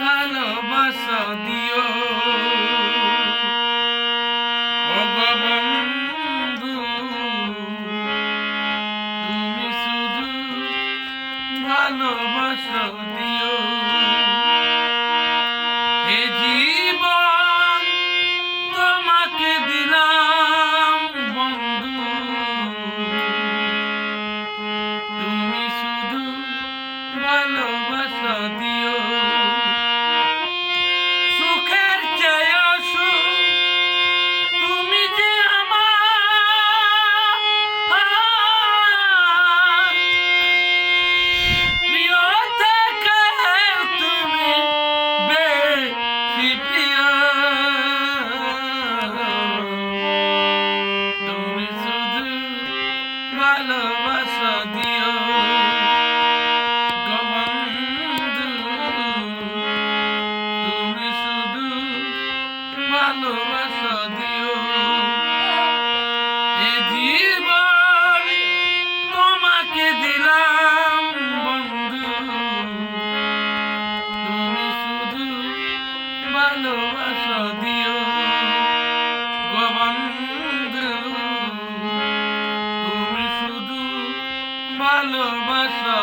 ভালোবাসা দিও। ভগবন্ধু তুমি শুধু ভালোবাসা দিও। হে জীবন ভালোবাসা দিও। তুমি শুধু ভালোবাসা দিও এ তোমাকে দিলাম বন্ধু তুমি শুধু দিও গোবন্ধু ভালোবাসা।